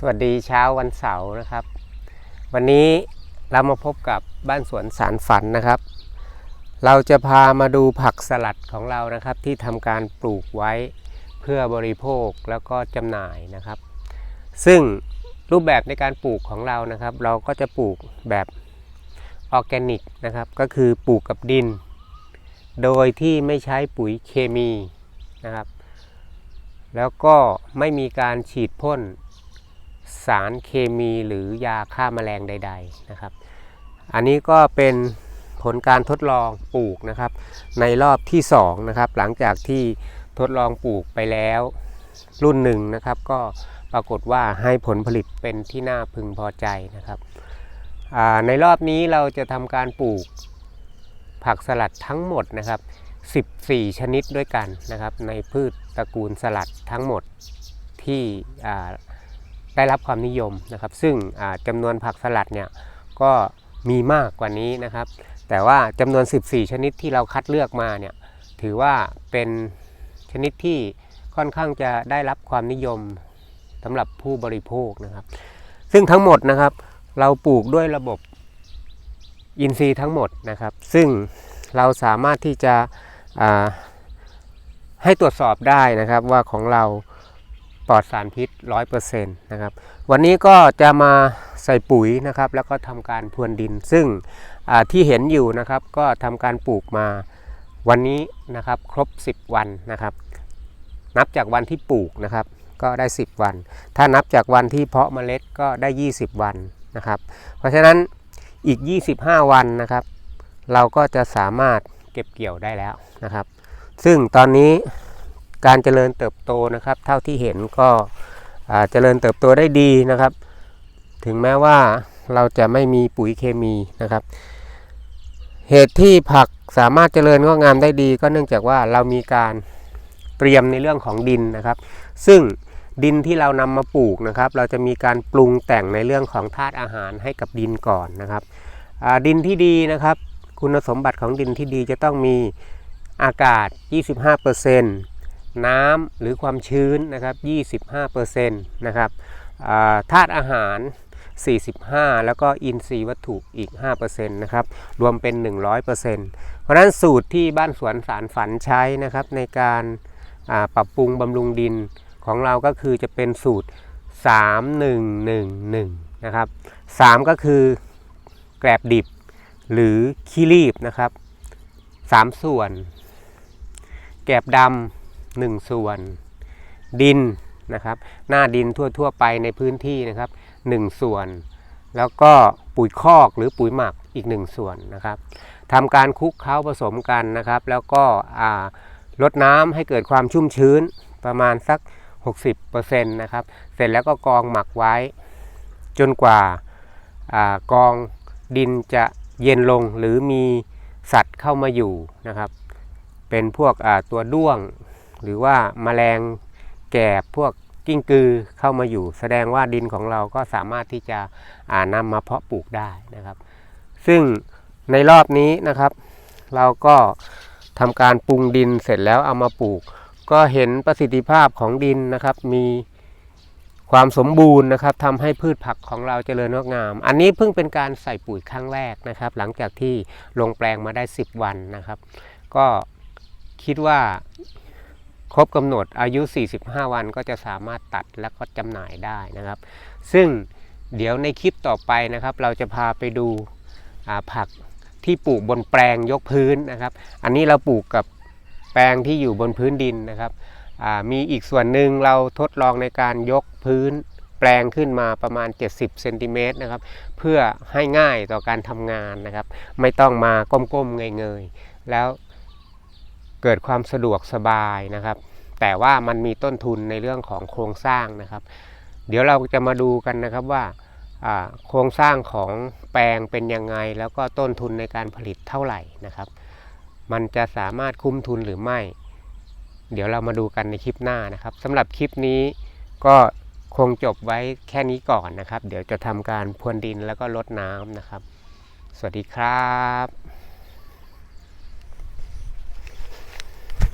สวัสดีเช้าวันเสาร์นะครับ วันนี้เรามาพบกับบ้านสวนสารฝันนะครับ เราจะพามาดูผักสลัดของเรานะครับที่ทำการปลูกไว้เพื่อบริโภคแล้วก็จำหน่ายนะครับ ซึ่งรูปแบบในการปลูกของเรานะครับ เราก็จะปลูกแบบออร์แกนิกนะครับก็คือปลูกกับดิน โดยที่ไม่ใช้ปุ๋ยเคมีนะครับ แล้วก็ไม่มีการฉีดพ่น สารเคมีหรือยาฆ่าแมลงใด ๆนะครับ อันนี้ก็เป็นผลการทดลองปลูกนะครับ ในรอบที่2นะครับหลังจากที่ทดลองปลูกไปแล้วรุ่นหนึ่งนะครับ ก็ปรากฏว่าให้ผลผลิตเป็นที่น่าพึงพอใจนะครับในรอบนี้เราจะทำการปลูกผักสลัดทั้งหมดนะครับ 14 ชนิดด้วยกันนะครับ ในพืชตระกูลสลัดทั้งหมดที่ ได้รับความนิยมนะครับ ซึ่งอ่าจำนวนผักสลัดเนี่ยก็มีมากกว่านี้นะครับ แต่ว่าจำนวน 14 ชนิดที่เราคัดเลือกมาเนี่ยถือว่าเป็นชนิดที่ค่อนข้างจะได้รับความนิยมสำหรับผู้บริโภคนะครับ ซึ่งทั้งหมดนะครับเราปลูกด้วยระบบอินทรีย์ทั้งหมดนะครับ ซึ่งเราสามารถที่จะให้ตรวจสอบได้นะครับว่าของเรา ปลอดสารพิษ100%นะครับ วันนี้ก็จะมาใส่ปุ๋ยนะครับ แล้วก็ทำการพรวนดิน ซึ่งที่เห็นอยู่นะครับ ก็ทำการปลูกมาวันนี้นะครับครบ 10 วันนะครับ นับจากวันที่ปลูกนะครับ ก็ได้ 10 วัน ถ้านับจากวันที่เพาะเมล็ดก็ได้ 20 วันนะครับ เพราะฉะนั้นอีก 25 วันนะครับ เราก็จะสามารถเก็บเกี่ยวได้แล้วนะครับ ซึ่งตอนนี้ การเจริญเติบโตนะครับ เท่าที่เห็นก็เจริญเติบโตได้ดีนะครับ ถึงแม้ว่าเราจะไม่มีปุ๋ยเคมีนะครับ เหตุที่ผักสามารถเจริญงอกงามได้ดี ก็เนื่องจากว่าเรามีการเตรียมในเรื่องของดินนะครับ ซึ่งดินที่เรานำมาปลูกนะครับ เราจะมีการปรุงแต่งในเรื่องของธาตุอาหารให้กับดินก่อนนะครับดินที่ดีนะครับ คุณสมบัติของดินที่ดีจะต้องมีอากาศ 25% น้ำหรือความชื้นนะครับ 25%นะครับธาตุอาหาร 45 แล้วก็อินทรีย์วัตถุอีก 5%นะครับ รวมเป็น 100%เพราะนั้นสูตรที่บ้านสวนสารฝันใช้นะครับ ในการาปรับปรุงบำรุงดินของเราก็คือจะเป็นสูตร 3111 นะครับ 3 ก็คือแกลบดิบหรือขี้รีบนะครับ 3 ส่วน แกลบดำ หนึ่งส่วน ดินนะครับ หน้าดินทั่วๆไปในพื้นที่นะครับหนึ่งส่วน แล้วก็ปุ๋ยคอกหรือปุ๋ยหมักอีกหนึ่งส่วนนะครับทำการคลุกเคล้าผสมกันนะครับ แล้วก็ลดน้ำให้เกิดความชุ่มชื้นประมาณสัก 60%นะครับ เสร็จแล้วก็กองหมักไว้ จนกว่าอากองดินจะเย็นลงหรือมีสัตว์เข้ามาอยู่นะครับ เป็นพวกตัวด้วง หรือว่าแมลงแกบพวกกิ้งกือเข้ามาอยู่ แสดงว่าดินของเราก็สามารถที่จะอ่านำมาเพาะปลูกได้นะครับ ซึ่งในรอบนี้นะครับ เราก็ทำการปรุงดินเสร็จแล้วเอามาปลูก ก็เห็นประสิทธิภาพของดินนะครับ มีความสมบูรณ์นะครับทำให้พืชผักของเราเจริญงอกงาม อันนี้เพิ่งเป็นการใส่ปุ๋ยครั้งแรกนะครับ หลังจากที่ลงแปลงมาได้ 10 วันนะครับ ก็คิดว่า ครบกำหนดอายุ 45 วันก็จะสามารถตัดแล้วก็จำหน่ายได้นะครับ ซึ่งเดี๋ยวในคลิปต่อไปนะครับ เราจะพาไปดูผักที่ปลูกบนแปลงยกพื้นนะครับ อันนี้เราปลูกกับแปลงที่อยู่บนพื้นดินนะครับมีอีกส่วนหนึ่งเราทดลองในการยกพื้นแปลงขึ้นมาประมาณ 70เซนติเมตรนะครับ เพื่อให้ง่ายต่อการทำงานนะครับ ไม่ต้องมาก้มๆเงยๆแล้ว เกิดความสะดวกสบายนะครับ แต่ว่ามันมีต้นทุนในเรื่องของโครงสร้างนะครับ เดี๋ยวเราจะมาดูกันนะครับว่าโครงสร้างของแปลงเป็นยังไง แล้วก็ต้นทุนในการผลิตเท่าไหร่นะครับ มันจะสามารถคุ้มทุนหรือไม่ เดี๋ยวเรามาดูกันในคลิปหน้านะครับสำหรับคลิปนี้ก็คงจบไว้แค่นี้ก่อนนะครับ เดี๋ยวจะทำการพรวนดินแล้วก็ลดน้ำนะครับ สวัสดีครับ